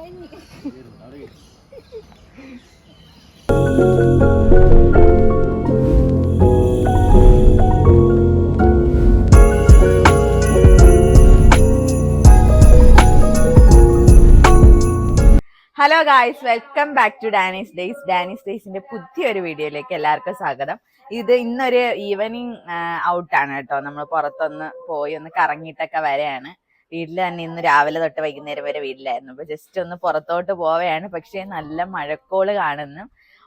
Hello guys welcome back to Danny's days Danny's ഡേയ്സിന്റെ പുതിയൊരു വീഡിയോയിലേക്ക് എല്ലാവർക്കും സ്വാഗതം. ഇത് ഇന്നൊരു ഈവനിങ് ഔട്ടാണ് കേട്ടോ. നമ്മൾ പുറത്തൊന്ന് പോയി ഒന്ന് കറങ്ങിയിട്ടൊക്കെ വരെയാണ്. വീട്ടിൽ തന്നെ ഇന്ന് രാവിലെ തൊട്ട് വൈകുന്നേരം വരെ വീട്ടിലായിരുന്നു. അപ്പൊ ജസ്റ്റ് ഒന്ന് പുറത്തോട്ട് പോവുകയാണ് പക്ഷേ നല്ല മഴക്കോൾ കാണുന്നു.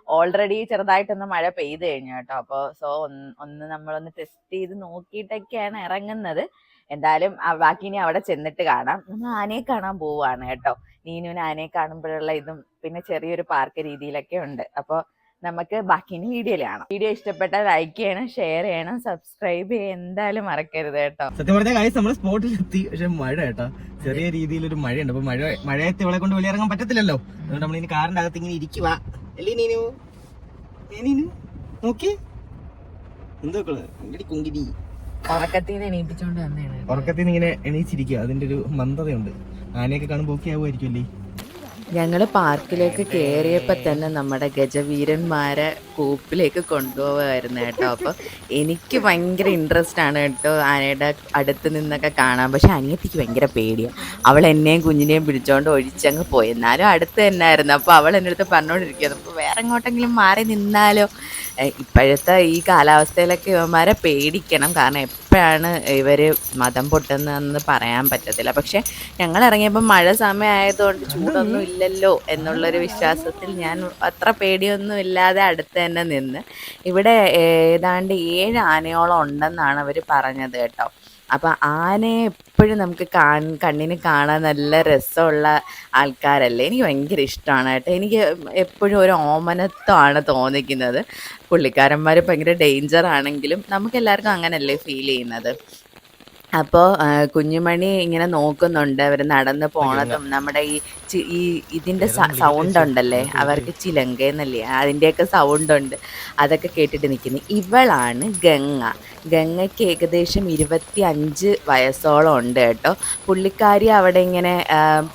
ഓൾറെഡി ചെറുതായിട്ടൊന്ന് മഴ പെയ്ത് കഴിഞ്ഞു കേട്ടോ. അപ്പോൾ സോ ഒന്ന് ഒന്ന് നമ്മളൊന്ന് ടെസ്റ്റ് ചെയ്ത് നോക്കിയിട്ടൊക്കെയാണ് ഇറങ്ങുന്നത്. എന്തായാലും ബാക്കി ഇനി അവിടെ ചെന്നിട്ട് കാണാം. നമ്മൾ ആനയെ കാണാൻ പോവുകയാണ് കേട്ടോ. നീനുവിന് ആനയെ കാണുമ്പോഴുള്ള ഇതും പിന്നെ ചെറിയൊരു പാർക്ക് രീതിയിലൊക്കെ ഉണ്ട്. അപ്പോൾ നമുക്ക് ബാക്കിന് വീഡിയോയിലാണ് കാണാം. വീഡിയോ ഇഷ്ടപ്പെട്ടാൽ ലൈക്ക് ചെയ്യണം ഷെയർ ചെയ്യണം സബ്സ്ക്രൈബ് ചെയ്യണം. എന്തായാലും മറക്കരുത് കേട്ടോ. സത്യം പറഞ്ഞ കാര്യം നമ്മൾ സ്പോട്ടിൽ എത്തി. പക്ഷെ മഴ കേട്ടോ. ചെറിയ രീതിയിൽ ഒരു മഴയുണ്ട്. അപ്പൊ മഴ മഴയത്ത് ഇവളെ കൊണ്ട് വെളിയിറങ്ങാൻ പറ്റത്തില്ലല്ലോ. അതുകൊണ്ട് നമ്മൾ ഇനി കാറിന്റെ അകത്ത് ഇങ്ങനെ ഇരിക്കുക അല്ലേ നീനു? നീനു? നോക്കി. എന്തോക്കൾ എങ്കടി കുങ്കിരി ഉറക്കത്തിൽ നിന്ന് എണീപ്പിച്ചോണ്ട് വന്നതാണ്. ഉറക്കത്തിൽ ഇങ്ങനെ എണീച്ചിരിക്കുക അതിന്റെ ഒരു മന്ദതയുണ്ട്. ആനയൊക്കെ കാണുമ്പോൾ ഓക്കെ ആവുമായിരിക്കും അല്ലേ ഞങ്ങൾ പാർക്കിലേക്ക് കയറിയപ്പോൾ തന്നെ നമ്മുടെ ഗജവീരന്മാരെ കൂപ്പിലേക്ക് കൊണ്ടുപോകുമായിരുന്നു കേട്ടോ. അപ്പോൾ എനിക്ക് ഭയങ്കര ഇൻട്രസ്റ്റ് ആണ് കേട്ടോ ആനയുടെ അടുത്ത് നിന്നൊക്കെ കാണാൻ. പക്ഷെ അനിയത്തിക്ക് ഭയങ്കര പേടിയാണ് അവൾ എന്നെയും കുഞ്ഞിനെയും പിടിച്ചോണ്ട് ഒഴിച്ചങ്ങ് പോയി. എന്നാലും അടുത്ത് തന്നെ ആയിരുന്നു അപ്പോൾ അവൾ എന്റെ അടുത്ത് പറഞ്ഞുകൊണ്ടിരിക്കുന്നത് അപ്പോൾ വേറെ എങ്ങോട്ടെങ്കിലും മാറി നിന്നാലോ? ഇപ്പോഴത്തെ ഈ കാലാവസ്ഥയിലൊക്കെ ഇവന്മാരെ പേടിക്കണം. കാരണം എപ്പോഴാണ് ഇവർ മതം പൊട്ടുന്നതെന്ന് പറയാൻ പറ്റത്തില്ല. പക്ഷെ ഞങ്ങൾ ഇറങ്ങിയപ്പോൾ മഴ സമയമായതുകൊണ്ട് ചൂടൊന്നും ഇല്ലല്ലോ എന്നുള്ളൊരു വിശ്വാസത്തിൽ ഞാൻ അത്ര പേടിയൊന്നും ഇല്ലാതെ അടുത്ത് തന്നെ നിന്ന്. ഇവിടെ ഏതാണ്ട് ഏഴ് ആനയോളം ഉണ്ടെന്നാണ് അവർ പറഞ്ഞത് കേട്ടോ. അപ്പം ആനയെ എപ്പോഴും നമുക്ക് കാൺ കണ്ണിന് കാണാൻ നല്ല രസമുള്ള ആൾക്കാരല്ലേ? എനിക്ക് ഭയങ്കര ഇഷ്ടമാണ് കേട്ടോ. എനിക്ക് എപ്പോഴും ഒരു ഓമനത്വമാണ് തോന്നിക്കുന്നത്. പുള്ളിക്കാരന്മാർ ഭയങ്കര ഡേഞ്ചർ ആണെങ്കിലും നമുക്ക് എല്ലാവർക്കും അങ്ങനല്ലേ ഫീൽ ചെയ്യുന്നത്. അപ്പോൾ കുഞ്ഞുമണി ഇങ്ങനെ നോക്കുന്നുണ്ട്. അവർ നടന്ന് പോണതും നമ്മുടെ ഈ ഈ ഇതിന്റെ സൗണ്ട് ഉണ്ടല്ലേ? അവർക്ക് ചിലങ്ക എന്നല്ലേ അതിന്റെയൊക്കെ സൗണ്ട് ഉണ്ട്. അതൊക്കെ കേട്ടിട്ട് നിൽക്കുന്നു ഇവളാണ് ഗംഗ. ഗംഗയ്ക്ക് ഏകദേശം ഇരുപത്തി അഞ്ച് വയസ്സോളം ഉണ്ട് കേട്ടോ. പുള്ളിക്കാരി അവിടെ ഇങ്ങനെ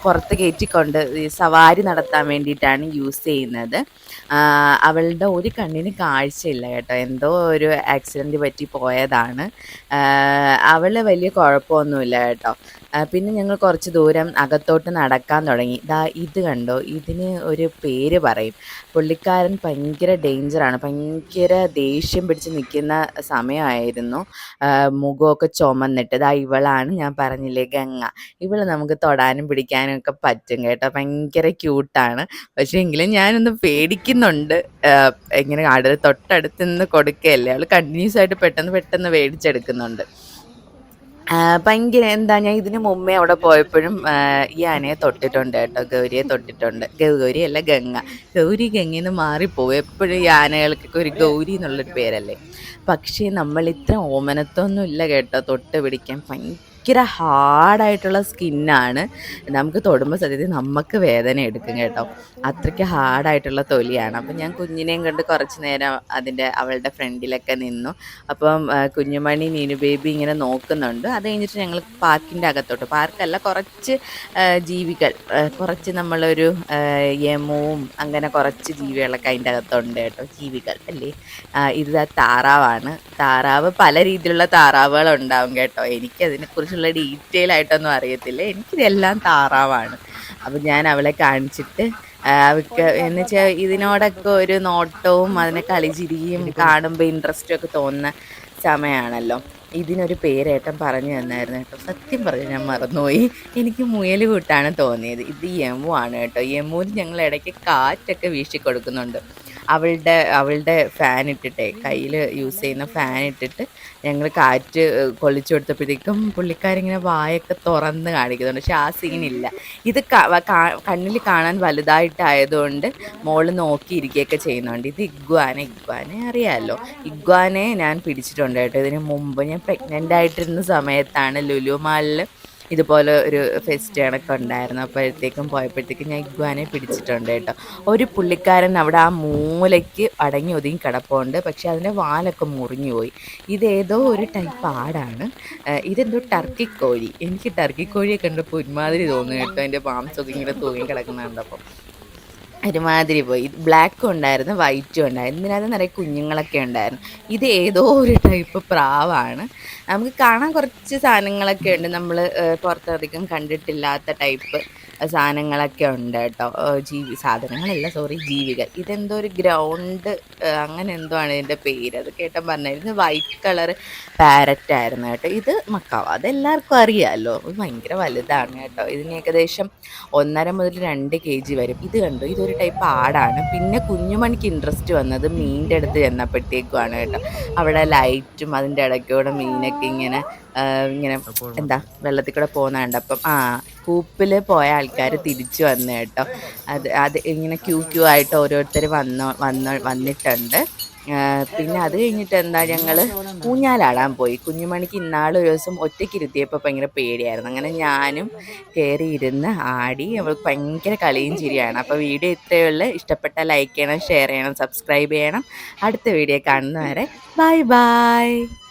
പുറത്ത് കയറ്റിക്കൊണ്ട് ഈ സവാരി നടത്താൻ വേണ്ടിയിട്ടാണ് യൂസ് ചെയ്യുന്നത്. അവളുടെ ഒരു കണ്ണിന് കാഴ്ചയില്ല കേട്ടോ. എന്തോ ഒരു ആക്സിഡന്റ് പറ്റി പോയതാണ്. അവൾ വലിയ കുഴപ്പമൊന്നുമില്ല കേട്ടോ പിന്നെ ഞങ്ങൾ കുറച്ച് ദൂരം അകത്തോട്ട് നടക്കാൻ തുടങ്ങി. ദാ ഇത് കണ്ടോ? ഇതിന് ഒരു പേര് പറയും. പുള്ളിക്കാരൻ ഭയങ്കര ഡേഞ്ചറാണ് ഭയങ്കര ദേഷ്യം പിടിച്ച് നിൽക്കുന്ന സമയമായിരുന്നു. മുഖമൊക്കെ ചുമന്നിട്ട്. ദാ ഇവളാണ് ഞാൻ പറഞ്ഞില്ലേ ഗംഗ. ഇവൾ നമുക്ക് തൊടാനും പിടിക്കാനും ഒക്കെ പറ്റും കേട്ടോ. ഭയങ്കര ക്യൂട്ടാണ് പക്ഷേ എങ്കിലും ഞാനൊന്ന് പേടിക്കുന്നുണ്ട്. എങ്ങനെ അടുത്ത് തൊട്ടടുത്ത് നിന്ന് കൊടുക്കുകയല്ലേ. അവൾ കണ്ടിന്യൂസ് ആയിട്ട് പെട്ടെന്ന് പെട്ടെന്ന് മേടിച്ചെടുക്കുന്നുണ്ട് ഭയങ്കര എന്താ ഞാൻ ഇതിന് മുമ്പേ അവിടെ പോയപ്പോഴും ഈ ആനയെ തൊട്ടിട്ടുണ്ട് കേട്ടോ ഗൗരിയെ തൊട്ടിട്ടുണ്ട്. ഗൗരി അല്ല ഗംഗ. ഗൗരി ഗംഗയിൽ മാറിപ്പോവും എപ്പോഴും ഈ ആനകൾക്കൊക്കെ ഒരു ഗൗരി എന്നുള്ളൊരു പേരല്ലേ. പക്ഷേ നമ്മൾ ഇത്ര ഓമനത്വമൊന്നും ഇല്ല കേട്ടോ തൊട്ട് പിടിക്കാൻ. ഭയങ്കര ഹാർഡായിട്ടുള്ള സ്കിന്നാണ്. നമുക്ക് തൊടുമ്പോൾ സത്യത്തിൽ നമുക്ക് വേദന എടുക്കും കേട്ടോ. അത്രയ്ക്ക് ഹാർഡായിട്ടുള്ള തൊലിയാണ്. അപ്പം ഞാൻ കുഞ്ഞിനെയും കണ്ട് കുറച്ച് നേരം അതിന്റെ അവളുടെ ഫ്രണ്ടിലൊക്കെ നിന്നു. അപ്പം കുഞ്ഞുമണി നീനു ബേബി ഇങ്ങനെ നോക്കുന്നുണ്ട്. അത് കഴിഞ്ഞിട്ട് ഞങ്ങൾ പാർക്കിന്റെ അകത്തോട്ട്. പാർക്കല്ല കുറച്ച് ജീവികൾ കുറച്ച് നമ്മളൊരു യമവും അങ്ങനെ കുറച്ച് ജീവികളൊക്കെ അതിന്റെ അകത്തുണ്ട് കേട്ടോ. ജീവികൾ അല്ലേ? ഇത് താറാവാണ്. താറാവ് പല രീതിയിലുള്ള താറാവുകൾ ഉണ്ടാവും കേട്ടോ എനിക്കതിനെക്കുറിച്ചുള്ള ഡീറ്റെയിൽ ആയിട്ടൊന്നും അറിയത്തില്ല. എനിക്കിതെല്ലാം താറാവാണ്. അപ്പം ഞാൻ അവളെ കാണിച്ചിട്ട് അവൾക്ക് എന്ന് വെച്ചാൽ ഇതിനോടൊക്കെ ഒരു നോട്ടവും അതിനെ കളിചിരിയും കാണുമ്പോൾ ഇൻട്രസ്റ്റും ഒക്കെ തോന്നുന്ന സമയമാണല്ലോ ഇതിനൊരു പേരേട്ടൻ പറഞ്ഞു തന്നായിരുന്നു കേട്ടോ. സത്യം പറഞ്ഞു ഞാൻ മറന്നുപോയി. എനിക്ക് മുയൽ കൂട്ടാണ് തോന്നിയത്. ഇത് യമു ആണ് കേട്ടോ. യമുവിന് ഞങ്ങൾ ഇടയ്ക്ക് കാറ്റൊക്കെ വീശി കൊടുക്കുന്നുണ്ട് അവളുടെ അവളുടെ ഫാൻ ഇട്ടിട്ടേ കയ്യിൽ യൂസ് ചെയ്യുന്ന ഫാൻ ഇട്ടിട്ട് ഞങ്ങൾ കാറ്റ് കൊള്ളിച്ചു കൊടുത്തപ്പോഴത്തേക്കും പുള്ളിക്കാരിങ്ങനെ വായൊക്കെ തുറന്ന് കാണിക്കുന്നുണ്ട്. പക്ഷെ ആ സീനില്ല ഇത് കണ്ണിൽ കാണാൻ വലുതായിട്ടായതുകൊണ്ട് മോൾ നോക്കിയിരിക്കുകയൊക്കെ ചെയ്യുന്നുണ്ട്. ഇത് ഇഗ്വാന ഇഗ്വാനെ അറിയാമല്ലോ ഇഗ്വാനെ ഞാൻ പിടിച്ചിട്ടുണ്ട് കേട്ടോ. ഇതിന് മുമ്പ് ഞാൻ പ്രഗ്നന്റ് ആയിട്ടിരുന്ന സമയത്താണ് ലുലു മാളിൽ ഇതുപോലെ ഒരു ഫെസ്റ്റ് കണക്ക് ഉണ്ടായിരുന്നു. അപ്പോഴത്തേക്കും പോയപ്പോഴത്തേക്കും ഞാൻ ഇഗ്വാനെ പിടിച്ചിട്ടുണ്ട് കേട്ടോ. ഒരു പുള്ളിക്കാരൻ അവിടെ ആ മൂലയ്ക്ക് അടങ്ങി ഒതുങ്ങി കിടപ്പുണ്ട്. പക്ഷെ അതിന്റെ വാലൊക്കെ മുറിഞ്ഞു പോയി. ഇതേതോ ഒരു ടൈപ്പ് ആടാണ്. ഇതെന്തോ ടർക്കി കോഴി. എനിക്ക് ടർക്കി കോഴിയൊക്കെ കണ്ടപ്പോൾ ഒരുമാതിരി തോന്നുന്നു കേട്ടോ. അതിന്റെ മാംസമൊക്കെ ഇങ്ങനെ തൂങ്ങി കിടക്കുന്ന ഒരുമാതിരി പോയി. ഇത് ബ്ലാക്കും ഉണ്ടായിരുന്നു വൈറ്റും ഉണ്ടായിരുന്നു. ഇതിനകത്ത് നിറയെ കുഞ്ഞുങ്ങളൊക്കെ ഉണ്ടായിരുന്നു. ഇത് ഏതോ ഒരു ടൈപ്പ് പ്രാവാണ്. നമുക്ക് കാണാൻ കുറച്ച് സാധനങ്ങളൊക്കെ ഉണ്ട്. നമ്മൾ പുറത്തധികം കണ്ടിട്ടില്ലാത്ത ടൈപ്പ് സാധനങ്ങളൊക്കെ ഉണ്ട് കേട്ടോ. ജീവി സാധനങ്ങളല്ല സോറി ജീവികൾ. ഇതെന്തോ ഒരു ഗ്രൗണ്ട് അങ്ങനെ എന്തോ ആണ് ഇതിന്റെ പേര്. അത് കേട്ടാൽ പറഞ്ഞായിരുന്നു. വൈറ്റ് കളർ പാരറ്റ് ആയിരുന്നു കേട്ടോ. ഇത് മക്കാവ. അതെല്ലാവർക്കും അറിയാമല്ലോ ഇത് ഭയങ്കര വലുതാണ് കേട്ടോ. ഇതിന് ഏകദേശം ഒന്നര മുതൽ രണ്ട് കെ ജി വരും. ഇത് കണ്ടു? ഇതൊരു ടൈപ്പ് ആടാണ്. പിന്നെ കുഞ്ഞുമണിക്ക് ഇൻട്രസ്റ്റ് വന്നത് മീനിന്റെ അടുത്ത് ചെന്നപ്പോഴത്തേക്കുമാണ് കേട്ടോ. അവിടെ ലൈറ്റും അതിന്റെ ഇടയ്ക്കൂടെ മീനൊക്കെ ഇങ്ങനെ ഇങ്ങനെ എന്താ വെള്ളത്തിൽ കൂടെ പോകുന്ന കണ്ടപ്പം ആ കൂപ്പിൽ പോയ ആൾക്കാർ തിരിച്ചു വന്നു കേട്ടോ. അത് അത് ഇങ്ങനെ ക്യൂ ക്യൂ ആയിട്ട് ഓരോരുത്തർ വന്നോ വന്നോ വന്നിട്ടുണ്ട്. പിന്നെ അത് കഴിഞ്ഞിട്ട് എന്താ ഞങ്ങൾ ഊഞ്ഞാലാടാൻ പോയി. കുഞ്ഞുമണിക്ക് ഇന്നാളൊരു ദിവസം ഒറ്റയ്ക്ക് ഇരുത്തിയപ്പോൾ ഭയങ്കര പേടിയായിരുന്നു. അങ്ങനെ ഞാനും കയറി ഇരുന്ന് ആടി അവൾക്ക് ഭയങ്കര കളിയും ചിരിയാണ്. അപ്പോൾ വീഡിയോ ഇത്രയേ ഉള്ളൂ. ഇഷ്ടപ്പെട്ട ലൈക്ക് ചെയ്യണം ഷെയർ ചെയ്യണം സബ്സ്ക്രൈബ് ചെയ്യണം. അടുത്ത വീഡിയോ കാണുന്നവരെ ബൈ ബൈ